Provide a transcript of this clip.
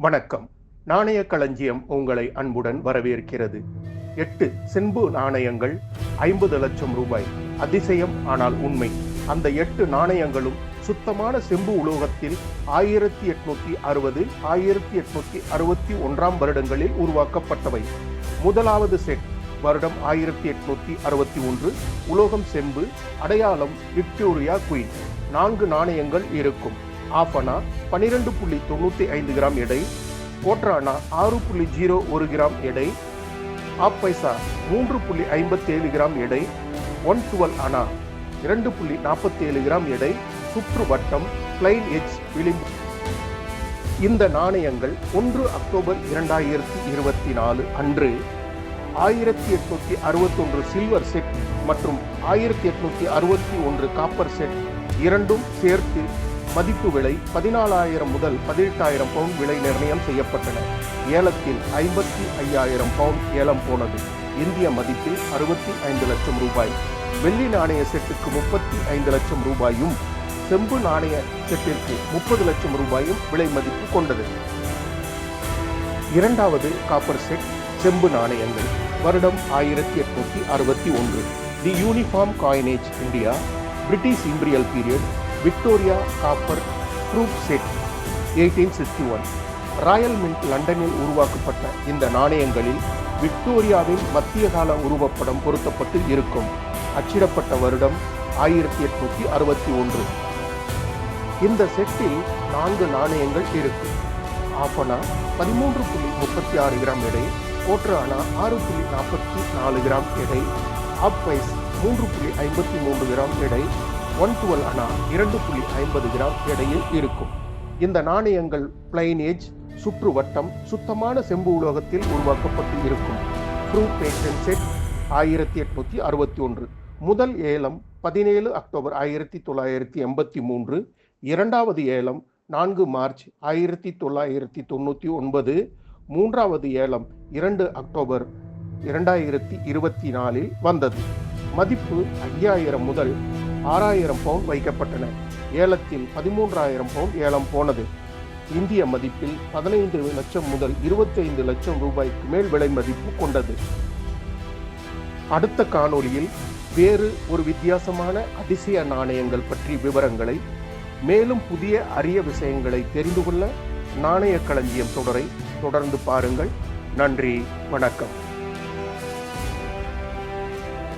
வணக்கம். நாணய களஞ்சியம் உங்களை அன்புடன் வரவேற்கிறது. எட்டு செம்பு நாணயங்கள் ஐம்பது லட்சம் ரூபாய். அதிசயம் ஆனால் உண்மை. அந்த எட்டு நாணயங்களும் சுத்தமான செம்பு உலோகத்தில் ஆயிரத்தி எட்நூத்தி அறுபது ஆயிரத்தி எட்நூத்தி அறுபத்தி ஒன்றாம் வருடங்களில் உருவாக்கப்பட்டவை. முதலாவது செட் வருடம் ஆயிரத்தி எட்நூத்தி அறுபத்தி ஒன்று. உலோகம் செம்பு அடையாளம் விக்டோரியா குயின். நான்கு நாணயங்கள் இருக்கும். ஆஃபனா பன்னிரெண்டு புள்ளி தொண்ணூற்றி ஐந்து கிராம் எடை கோட்ரானா ஆறு புள்ளி ஜீரோ ஒரு கிராம் எடை ஆப் பைசா மூன்று புள்ளி ஐம்பத்தேழு கிராம் எடை ஒன் டுவெல் அனா இரண்டு புள்ளி நாற்பத்தேழு கிராம் எடை சுற்று வட்டம் பிளைன் எட்ஜ் விளிம்பு. இந்த நாணயங்கள் ஒன்று அக்டோபர் இரண்டாயிரத்தி இருபத்தி நாலு அன்று ஆயிரத்தி எட்நூத்தி அறுபத்தொன்று சில்வர் செட் மற்றும் ஆயிரத்தி எட்நூத்தி அறுபத்தி ஒன்று காப்பர் செட் இரண்டும் சேர்த்து மதிப்பு விலை பதினாலாயிரம் முதல் பதினெட்டாயிரம் பவுண்ட் விலை நிர்ணயம் செய்யப்பட்டன. ஏலத்தில் ஐம்பத்தி ஐயாயிரம் பவுண்ட் ஏலம் போனது. இந்திய மதிப்பில் அறுபத்தி ஐந்து லட்சம் ரூபாய். வெள்ளி நாணய செட்டுக்கு முப்பத்தி ஐந்து லட்சம் ரூபாயும் செம்பு நாணய செட்டிற்கு முப்பது லட்சம் ரூபாயும் விலை மதிப்பு கொண்டது. இரண்டாவது காப்பர் செட் செம்பு நாணயங்கள். வருடம் ஆயிரத்தி எட்நூத்தி அறுபத்தி ஒன்று. The uniform coinage India British imperial period Victoria copper proof set eighteen sixty one. Royal mint லண்டனில் உருவாக்கப்பட்ட இந்த நாணயங்களில் விக்டோரியாவின் மத்திய கால உருவப்படம் பொருத்தப்பட்டு இருக்கும். அச்சிடப்பட்ட வருடம் ஆயிரத்தி எட்நூத்தி அறுபத்தி ஒன்று. இந்த செட்டில் நான்கு நாணயங்கள் இருக்கு ஆஃபனா பதிமூன்று புள்ளி முப்பத்தி ஆறு கிராம் எடை கோட்ரு ஆறு புள்ளி நாற்பத்தி நாலு கிராம் எடை ஆப்பைஸ் மூன்று புள்ளி ஐம்பத்தி மூன்று கிராம் எடை ஒன் டுவெல் அணா இரண்டு புள்ளி ஐம்பது கிராம் எடையில் இருக்கும். இந்த நாணயங்கள் பிளைனேஜ் சுற்றுவட்டம் சுற்று வட்டம் சுத்தமான செம்பு உலோகத்தில் உருவாக்கப்பட்டு இருக்கும். ப்ரூ பேட்டன் செட் ஆயிரத்தி எட்நூத்தி அறுபத்தி ஒன்று. முதல் ஏலம் பதினேழு அக்டோபர் ஆயிரத்தி தொள்ளாயிரத்தி எண்பத்தி மூன்று. இரண்டாவது ஏலம் நான்கு மார்ச் ஆயிரத்தி தொள்ளாயிரத்தி தொண்ணூற்றி ஒன்பது. மூன்றாவது ஏலம் இரண்டு அக்டோபர் இரண்டாயிரத்தி இருபத்தி நாலில் வந்தது. மதிப்பு ஐயாயிரம் முதல் ஆறாயிரம் பவுண்ட் வைக்கப்பட்டன. ஏலத்தில் பதிமூன்றாயிரம் பவுண்ட் ஏலம் போனது. இந்திய மதிப்பில் பதினைந்து லட்சம் முதல் இருபத்தைந்து லட்சம் ரூபாய்க்கு மேல் விலை மதிப்பு கொண்டது. அடுத்த காணொளியில் வேறு ஒரு வித்தியாசமான அதிசய நாணயங்கள் பற்றி விவரங்களை மேலும் புதிய அரிய விஷயங்களை தெரிந்து கொள்ள நாணய களஞ்சியம் தொடரை தொடர்ந்து பாருங்கள். நன்றி வணக்கம்.